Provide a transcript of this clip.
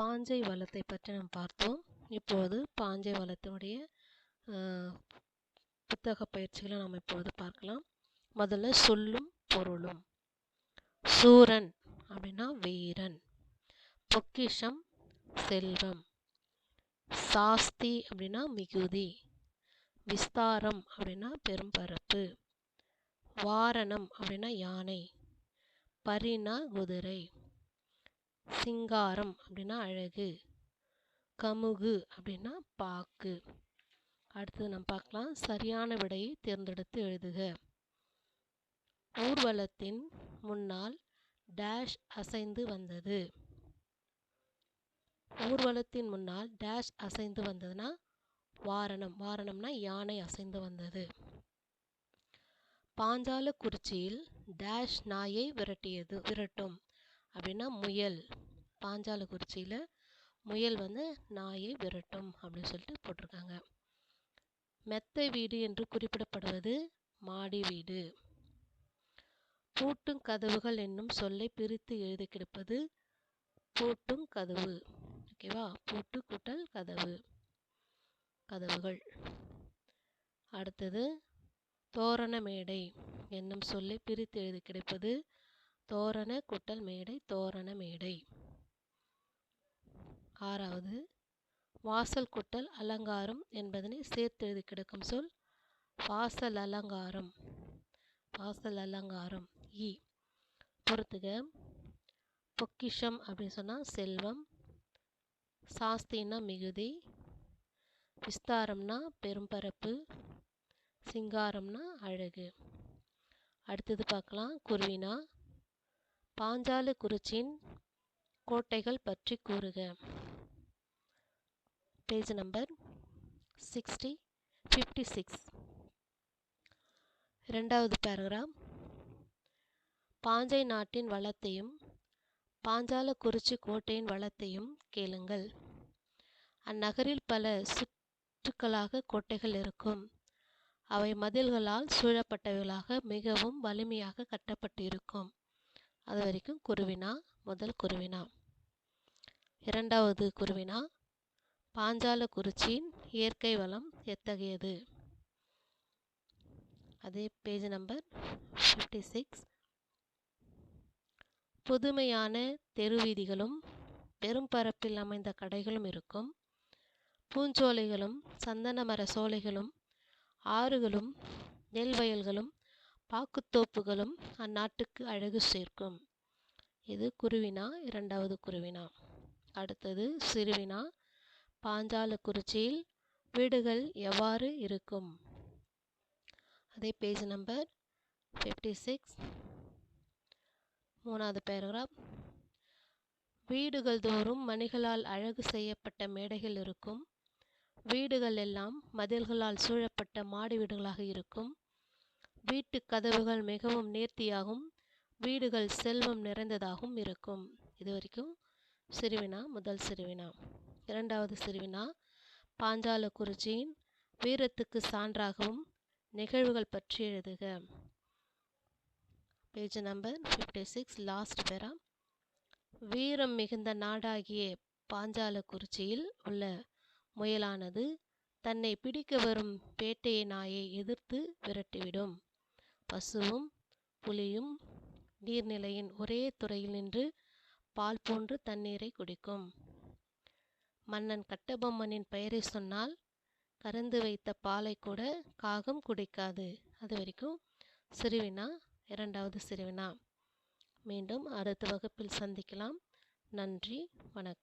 பாஞ்சை வளத்தை பற்றி நாம் பார்த்தோம். இப்போது பாஞ்சை வளத்தினுடைய புத்தக பயிற்சிகளை நாம் இப்போது பார்க்கலாம். முதல்ல சொல்லும் பொருளும். சூரன் அப்படின்னா வீரன். பொக்கிஷம் செல்வம். சாஸ்தி அப்படின்னா மிகுதி. விஸ்தாரம் அப்படின்னா பெரும்பரப்பு. வாரணம் அப்படின்னா யானை. பரினா குதிரை. சிங்காரம் அப்படின்னா அழகு கமுகு அப்படின்னா பாக்கு. அடுத்தது நம்ம பார்க்கலாம் சரியான விடையை தேர்ந்தெடுத்து எழுதுக. ஊர்வலத்தின் முன்னால் டேஷ் அசைந்து வந்தது. ஊர்வலத்தின் முன்னால் டேஷ் அசைந்து வந்ததுன்னா வாரணம் வாரணம்னா யானை அசைந்து வந்தது. பாஞ்சால குறிச்சியில் டேஷ் நாயை விரட்டியது விரட்டும். அப்படின்னா முயல். பாஞ்சாலக்குறிச்சியில் முயல் வந்து நாயை விரட்டும் அப்படின்னு சொல்லிட்டு போட்டிருக்காங்க. மெத்தை வீடு என்று குறிப்பிடப்படுவது மாடி வீடு. பூட்டும் கதவுகள் என்னும் சொல்லை பிரித்து எழுதி கிடப்பது பூட்டும் கதவு. ஓகேவா பூட்டு கூட்டல் கதவு. கதவுகள். அடுத்தது தோரண மேடை என்னும் சொல்லை பிரித்து எழுதி கிடைப்பது தோரண குட்டல் மேடை தோரண மேடை. ஆறாவது வாசல் குட்டல் அலங்காரம் என்பதனை சேர்த்து எழுதி கிடக்கும் சொல் வாசல் அலங்காரம். வாசல் அலங்காரம். இ. பொறுத்துக. பொக்கிஷம் அப்படின்னு சொன்னால் செல்வம். சாஸ்தின்னா மிகுதி. விஸ்தாரம்னா பெரும்பரப்பு. சிங்காரம்னா அழகு. அடுத்தது பார்க்கலாம். குருவினா பாஞ்சாலுக்குறிச்சியின் கோட்டைகள் பற்றி கூறுக. Page number sixty fifty six ரெண்டாவது பேராகிராம் பாஞ்சை நாட்டின் வளத்தையும் பாஞ்சாலக்குறிச்சி கோட்டையின் வளத்தையும் கேளுங்கள். அந்நகரில் பல சுற்றுக்களாக கோட்டைகள் இருக்கும். அவை மதில்களால் சூழப்பட்டவைகளாக மிகவும் வலிமையாக கட்டப்பட்டிருக்கும். அது வரைக்கும் குருவினா முதல் குருவினா. இரண்டாவது குருவினா பாஞ்சால குறிச்சியின் இயற்கை வளம் எத்தகையது? அதே பேஜ் நம்பர் ஃபிஃப்டி சிக்ஸ் புதுமையான தெருவீதிகளும் பெரும்பரப்பில் அமைந்த கடைகளும் இருக்கும். பூஞ்சோலைகளும் சந்தன மர சோலைகளும் ஆறுகளும் நெல் வயல்களும் பாக்குத்தோப்புகளும் அந்நாட்டுக்கு அழகு சேர்க்கும். இது குருவினா இரண்டாவது குருவினா. அடுத்தது சிறுவினா பாஞ்சால குறிச்சியில் வீடுகள் எவ்வாறு இருக்கும்? அதே பேஜ் நம்பர் ஃபிஃப்டி சிக்ஸ் மூணாவது பேராகிராஃப் வீடுகள் தோறும் மணிகளால் அழகு செய்யப்பட்ட மேடைகள் இருக்கும். வீடுகள் எல்லாம் மதில்களால் சூழப்பட்ட மாடி வீடுகளாக இருக்கும். வீட்டு கதவுகள் மிகவும் நேர்த்தியாகவும் வீடுகள் செல்வம் நிறைந்ததாகவும் இருக்கும். இது வரைக்கும் சிறுவினா முதல் சிறுவினா. இரண்டாவது சிறுவினா பாஞ்சால குறிச்சியின் வீரத்துக்கு சான்றாகவும் நிகழ்வுகள் பற்றி எழுதுக. Page number fifty six last para. வீரம் மிகுந்த நாடாகிய பாஞ்சால குறிச்சியில் உள்ள முயலானது தன்னை பிடிக்க வரும் பேட்டையை நாயை எதிர்த்து விரட்டிவிடும். பசுவும் புலியும் நீர்நிலையின் ஒரே துறையில் நின்று பால் போன்று தண்ணீரை குடிக்கும். மன்னன் கட்டபொம்மனின் பெயரை சொன்னால் கறந்து வைத்த பாலை கூட காகம் குடிக்காது. அது வரைக்கும் சிறுவினா இரண்டாவது சிறுவினா. மீண்டும் அடுத்த வகுப்பில் சந்திக்கலாம். நன்றி வணக்கம்.